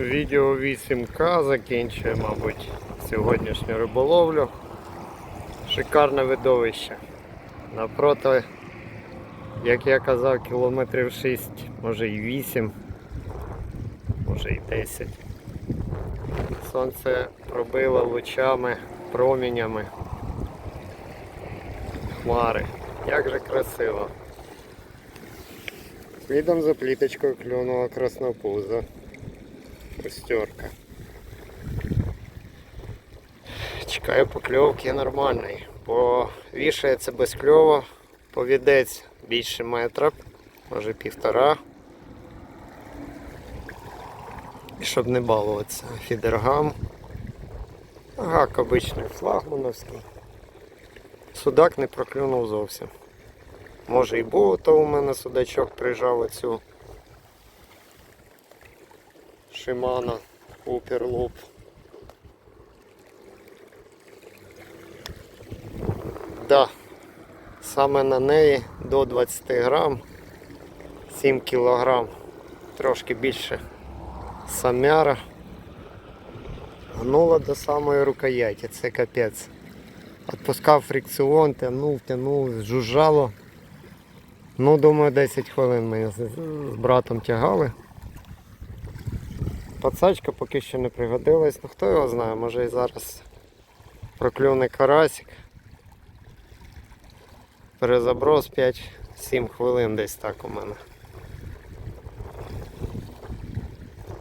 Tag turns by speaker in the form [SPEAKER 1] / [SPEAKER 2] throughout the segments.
[SPEAKER 1] Відео 8К закінчує, мабуть, сьогоднішню риболовлю. Шикарне видовище. Напроти, як я казав, кілометрів 6, може і 8, може і 10. Сонце пробило лучами, промінями. Хмари. Як же красиво. Слідом за пліточкою клюнула краснопуза. Шестерка. Чекаю покльовки нормальної, бо вішається без кльова, повідець більше метра, може півтора. І щоб не балуватися. Фідергам. Гак обичний флагмановський. Судак не проклюнув зовсім. Може і був, то у мене судачок прижав оцю Шимана Уперлуп. Да, саме на неї до 20 грам, 7 кілограм, трошки більше самяра. Гнула до самої рукояті, це капець. Отпускав фрикціон, тягнув, тягнув, жужжало. Ну, думаю, 10 хвилин ми з братом тягали. Пацачка поки що не пригодилась, ну хто його знає, може і зараз проклюне карасик. Перезаброс 5-7 хвилин десь так у мене.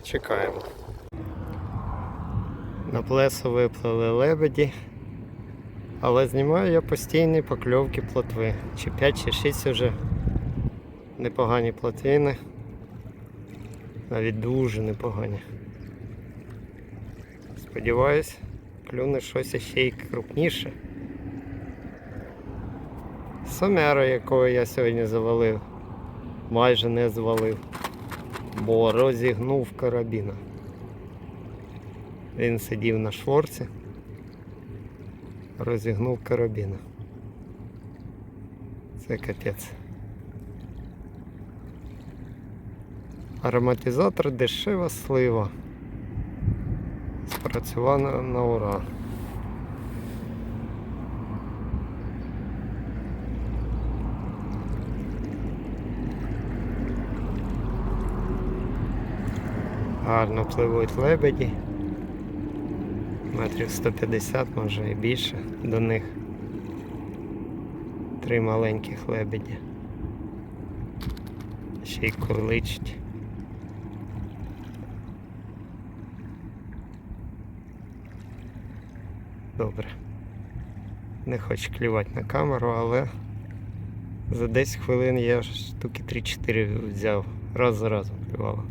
[SPEAKER 1] Чекаємо. На плесо виплили лебеді. Але знімаю я постійні покльовки плотви. Чи 5, чи 6 вже непогані плотвини. Навіть дуже непогані. Сподіваюсь, клюне щось ще й крупніше. Самера, якого я сьогодні завалив, майже не звалив, бо розігнув карабіна. Він сидів на шворці, розігнув карабіна. Це капець. Ароматизатор дешева слива. Спрацювана на ура. Гарно пливуть лебеді. Метрів 150, може і більше до них. Три маленьких лебеді. Ще й курличить. Добре. Не хочу клювати на камеру, але за 10 хвилин я штуки 3-4 взяв. Раз за разом клювало.